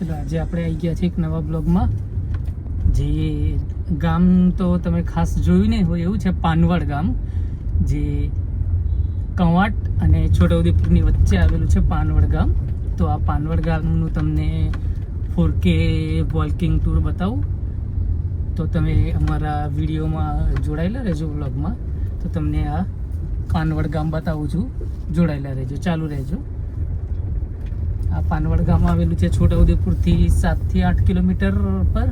ચલો આજે આપણે આવી ગયા છીએ એક નવા બ્લોગમાં. જે ગામ તો તમે ખાસ જોયું નહીં હોય એવું છે, પાનવડ ગામ. જે કવાટ અને છોટાઉદેપુરની વચ્ચે આવેલું છે પાનવડ ગામ. તો આ પાનવડ ગામનું તમને ફોર કે વોલ્કિંગ ટૂર બતાવું. તો તમે અમારા વિડીયોમાં જોડાયેલા રહેજો બ્લોગમાં તો તમને આ પાનવડ ગામ બતાવું છું. જોડાયેલા રહેજો, ચાલુ રહેજો. આ પાનવડ ગામ આવેલું છે છોટાઉદેપુરથી સાતથી આઠ કિલોમીટર પર.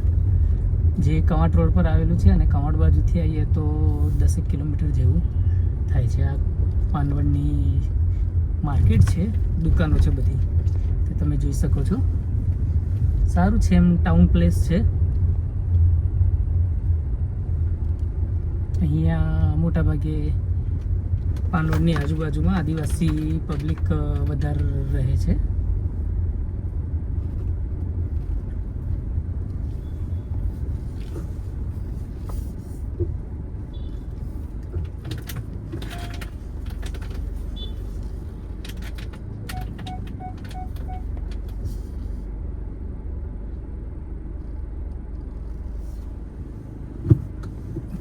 જે કવાંટ રોડ પર આવેલું છે અને કવાંટ બાજુથી આવીએ તો દસેક કિલોમીટર જેવું થાય છે. આ પાનવડની માર્કેટ છે, દુકાનો છે બધી. તે તમે જોઈ શકો છો. સારું છે એમ ટાઉન પ્લેસ છે. અહીંયા મોટા ભાગે પાનવડની આજુબાજુમાં આદિવાસી પબ્લિક વધારે રહે છે.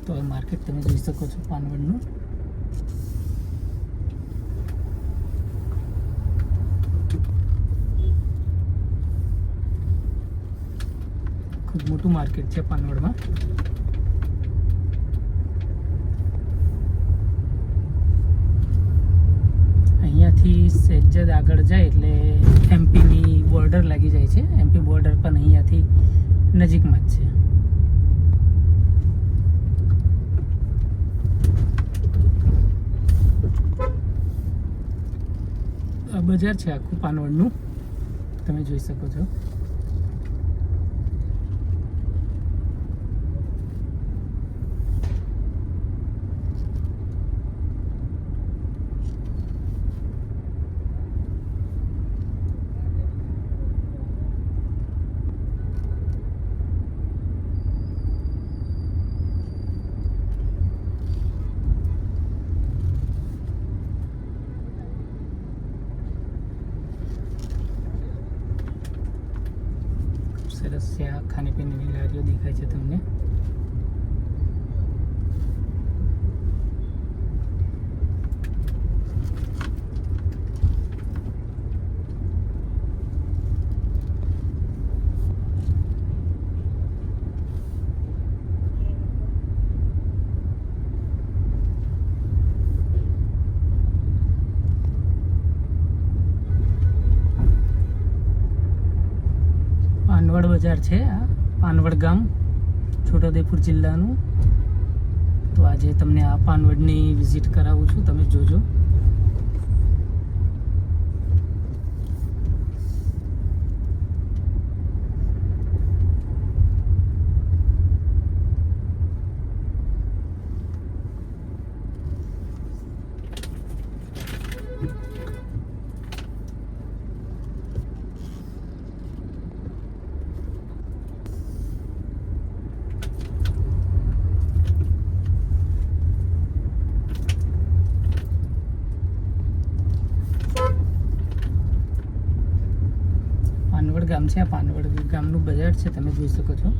તો આ માર્કેટ તમે જોઈ શકો છો પાનવડનું. ખૂબ મોટું માર્કેટ છે પાનવડમાં. અહીંયાથી સહેજ જ આગળ જાય એટલે એમપીની બોર્ડર લાગી જાય છે. એમપી બોર્ડર પણ અહીંયાથી નજીકમાં જ છે આ બજાર છે આખું પાનવડનું તમે જોઈ શકો છો ખૂબ સરસ છે આ ખાણીપીણીની લારીઓ દેખાય છે તમને. બજાર છે આ પાનવડ ગામ, છોટાઉદેપુર જિલ્લાનું. તો આજે તમને આ પાનવડની વિઝિટ કરાવું છું, તમે જોજો પાનવડ ગામ છે પાનવડ ગામનું બજાર છે, તમે જોઈ શકો છો.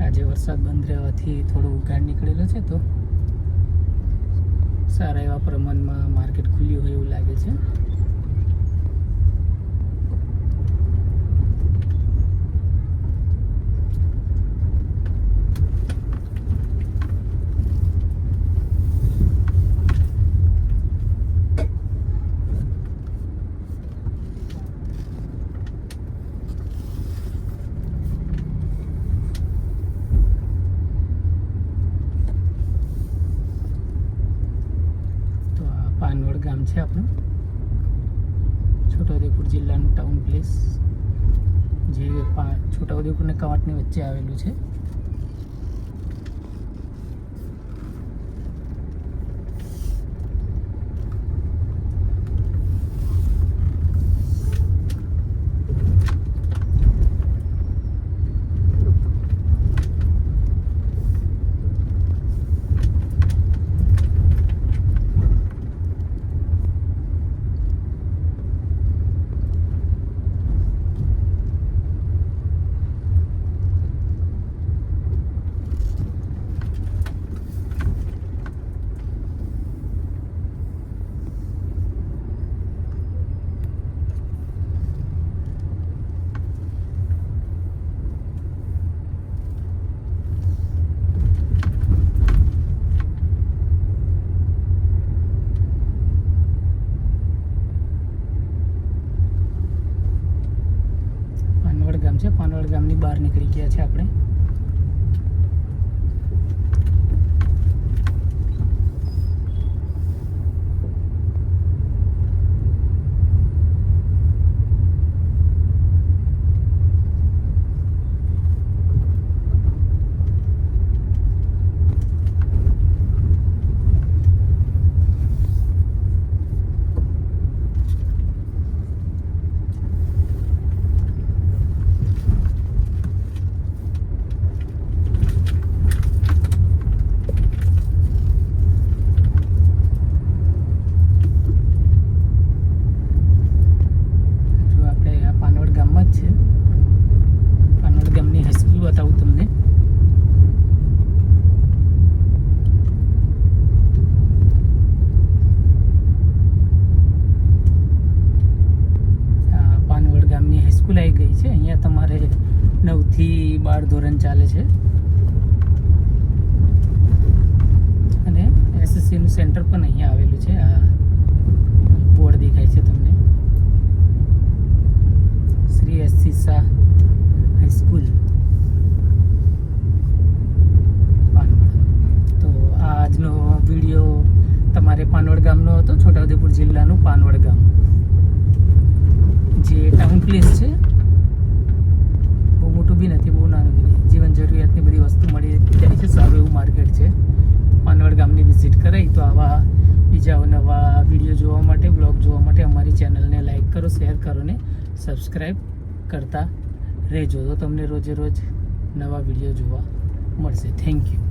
આજે વરસાદ બંધ રહેવાથી થોડું ઉઘાડ નીકળેલો છે તો સારા એવા પ્રમાણમાં માર્કેટ ખુલ્યું હોય એવું લાગે છે તો આ પાનવડ ગામ છે આપણું. છોટાઉદેપુર જિલ્લાનું ટાઉન પ્લેસ જે છોટાઉદેપુર અને કવાંટની વચ્ચે આવેલું છે. છે આપણે જો આપણે આ પાનવડ ગામમાં જ છે પાનવડ ગામની હાઈસ્કૂલ બતાવું તમને આ પાનવડ ગામની હાઈસ્કૂલ આવી ગઈ છે અહીંયા તમારે નવથી બાર ધોરણ ચાલે છે. અને એસએસસીનું સેન્ટર પણ અહીંયા આવેલું છે. આ બોર્ડ દેખાય છે તમને. શ્રી એસસી શાહ હાઈસ્કૂલ તો આજનો વીડિયો તમારે પાનવડ ગામનો હતો, છોટાઉદેપુર જિલ્લાનું પાનવડ ગામ. જે ટાઉન પ્લેસ છે બહુ મોટું બી નથી બહુ નાનું બી નહીં જીવન જરૂરિયાતની બધી વસ્તુ મળી જાય છે સારું એવું માર્કેટ છે પાનવડ ગામની વિઝિટ કરાઈ તો આવા બીજા નવા વીડિયો જોવા માટે બ્લોગ જોવા માટે અમારી ચેનલને લાઈક કરો શેર કરો ને સબસ્ક્રાઈબ કરતા રહેજો. તો તમને રોજે રોજ નવા વીડિયો જોવા મળશે. Thank you